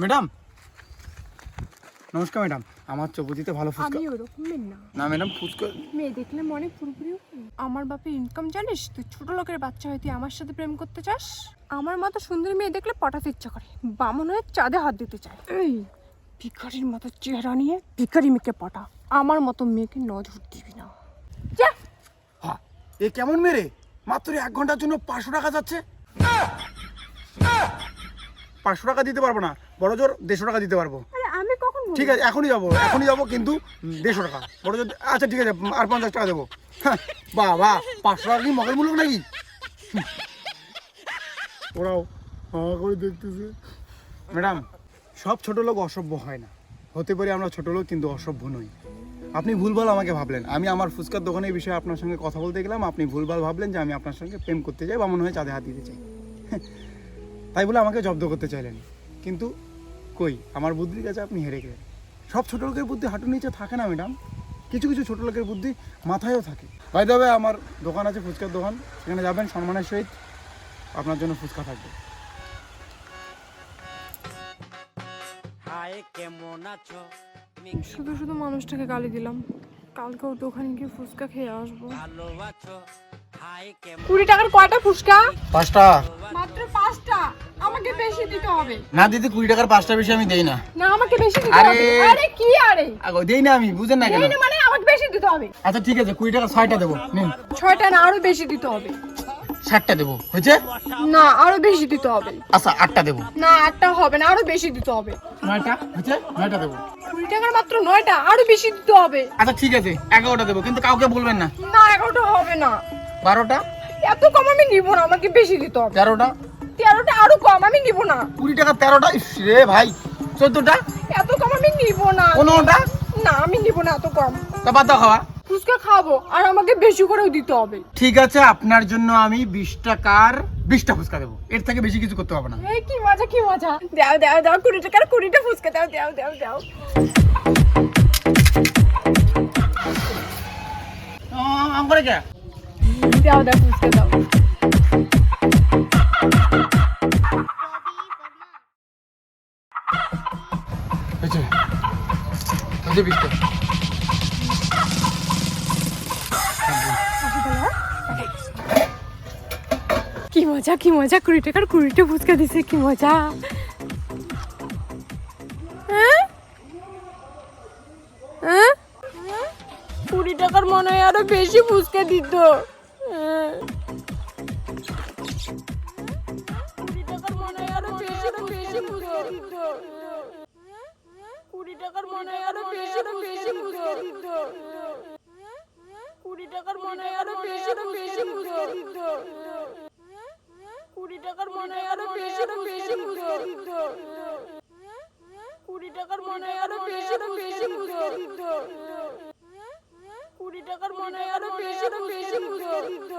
Madam. নমস্কার madam আমার চকুতিতে ভালো ফুচকা। আমি ওরকমের না। না ম্যাডাম ফুচকা মেয়ে দেখলে মনে পুরোপুরি আমার বাপের ইনকাম জানিস? তুই ছোট লোকের বাচ্চা হয়ে তুই আমার সাথে প্রেম করতে চাস? আমার মতো সুন্দর মেয়ে দেখলে পটাতে ইচ্ছা করে। বামন হয়ে চাঁদে হাত দিতে চায়। এই ভিখারির মতো চেহারা নিয়ে ভিখারি মেয়েকে পটা। আমার মতো মেয়েকে নজর দিবি না। হ্যাঁ এ কেমন মেরে মাত্র এক ঘণ্টার জন্য পাঁচশো টাকা যাচ্ছে। পাঁচশো টাকা দিতে পারব না। বড় জোর দেড়শো টাকা দিতে পারব। আমি কখন ঠিক আছে এখনই যাব এখনই যাব কিন্তু দেড়শো টাকা। বড় জোর আচ্ছা ঠিক আছে আর পঞ্চাশ টাকা দেবো। হ্যাঁ, বাহ বাহ পাঁচশো টাকা কি মগের মূলক নাকি? ওরাও হা করে দেখতেছে। ম্যাডাম সব ছোট লোক অসভ্য হয় না। হতে পারি আমরা ছোট লোক কিন্তু অসভ্য নই। আপনি ভুলভাল আমাকে ভাবলেন। আমি আমার ফুচকার দোকানের বিষয়ে আপনার সঙ্গে কথা বলতে গেলাম। আপনি ভুলভাল ভাবলেন যে আমি আপনার সঙ্গে প্রেম করতে চাই বা মনে হয় চাঁদে হাত দিতে চাই। তাই বলে আমাকে জব্দ করতে চাইলেন। কিন্তু কই? আমার বুদ্ধির কাছে আপনি হেরে গেলেন। সব ছোট লোকের বুদ্ধি হাঁটুর নিচে থাকে না ম্যাডাম কিছু কিছু ছোট লোকের বুদ্ধি মাথায়ও থাকে। বাই তবে আমার দোকান আছে ফুচকার দোকান। সেখানে যাবেন সম্মানের সহিত। আপনার জন্য ফুচকা থাকবে। শুধু শুধু মানুষটাকে গালি দিলাম। কালকে ওর দোকানে গিয়ে ফুচকা খেয়ে আসব। কুড়ি টাকার কয়টা ফুচকা? পাঁচটা। মাত্র পাঁচটা। আমাকে বেশি দিতে হবে। না দিদি কুড়ি টাকার পাঁচটা বেশি আমি দেই না। না আমাকে বেশি দিতে আরে! হবে। আরে। কি আরে? আগো দেই না আমি বুঝেন না কেন? এই না মানে আমাকে বেশি দিতে হবে। আচ্ছা ঠিক আছে কুড়ি টাকা ছয়টা দেবো নিন। ছয়টা না আরও বেশি দিতে হবে। ষাটটা দেবো হয়েছে? না আরও বেশি দিতে হবে। আচ্ছা আটটা দেবো। না আটটা হবে না আরও বেশি দিতে হবে। নয়টা হয়েছে? নয়টা দেবো। কুড়ি টাকার মাত্র নয়টা আরও বেশি দিতে হবে। আচ্ছা ঠিক আছে এগারোটা দেবো কিন্তু কাউকে বলবেন না। না এগারোটা হবে না। বারোটা? এত কম আমি নিব না আমাকে বেশি দিতে হবে। তেরোটা? তেরোটা আরও কম আমি নিব না। কুড়ি টাকা তেরোটা? ইস রে ভাই চোদ্দটা? এত কম আমি নিব না। পনেরোটা? না আমি নিব না এত কম। তা দাও খাওয়া। ফুচকা খাব আর আমাকে বেশি করেও দিতে হবে। ঠিক আছে আপনার জন্য আমি বিশ টাকার বিশটা ফুচকা দেবো। এর থেকে বেশি কিছু করতে হবে না। এই কি মজা কি মজা। দাও দাও দাও কুড়ি টাকার কুড়িটা ফুচকা দাও দাও দাও দাও। আম করে কে? দাও দাও ফুচকা কি মজা কি মজা কুড়ি টাকার কুড়িটা ফুচকা দিছে কি মজা হ্যাঁ? হ্যাঁ? কুড়ি টাকার মনে হয় আরও বেশি ফুচকা দিত। কুড়ি টাকার মনে আরও বেশি বেশি ফুচকা দিত কুড়ি টাকার মনে হয় আরও বেশি বেশি দিত কুড়ি টাকার মনে হয় আরও বেশি বেশি দিত কুড়ি টাকার মনে হয় আরও বেশি বেশি দিত কুড়ি টাকার মনে হয় আরও বেশি দিত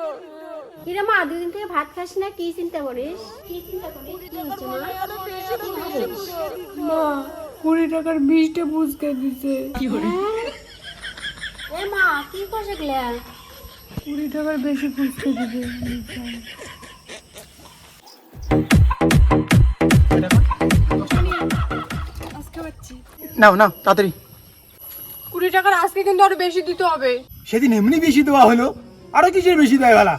কিরে মা দুদিন থেকে ভাত খাস না? কি চিন্তা করিস? কি চিন্তা করিস? মা আরও বেশি বেশি দিত মা কুড়ি টাকার বিশটা ফুচকা দিছে। এ মা কি করছে গেলে কুড়ি টাকার বেশি দিছে। নাও নাও তাড়াতাড়ি। কুড়ি টাকার আজকে কিন্তু আরও বেশি দিতে হবে। সেদিন এমনি বেশি দেওয়া হলো। আরও কিসের বেশি দেয় বেলা?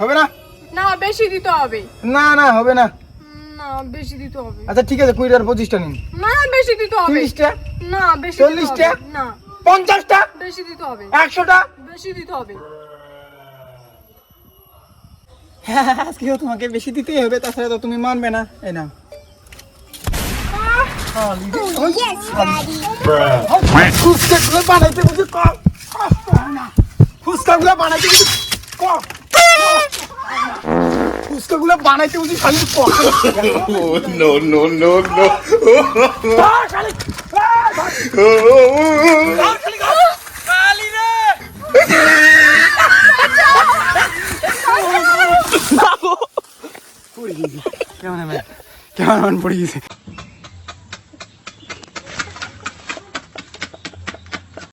হবে না? না বেশি দিতে হবে। না না হবে না। না বেশি দিতে হবে। আচ্ছা ঠিক আছে কুড়ি পঁচিশটা নিন। না বেশি দিতে হবে। তিরিশটা? না বেশি চল্লিশটা? না। পঞ্চাশটা? বেশি দিতে হবে। একশোটা? বেশি দিতে হবে। হ্যাঁ আজকেও তোমাকে বেশি দিতেই হবে তাছাড়া তো তুমি মানবে না। এই নাও। ফুচকাগুলো বানাইতে বুঝি কম। না ফুচকাগুলো বানাইতে বুঝি কম ফুচকাগুলো বানাইতে বুঝি খালি। কেমন কেমন পড়ে গেছে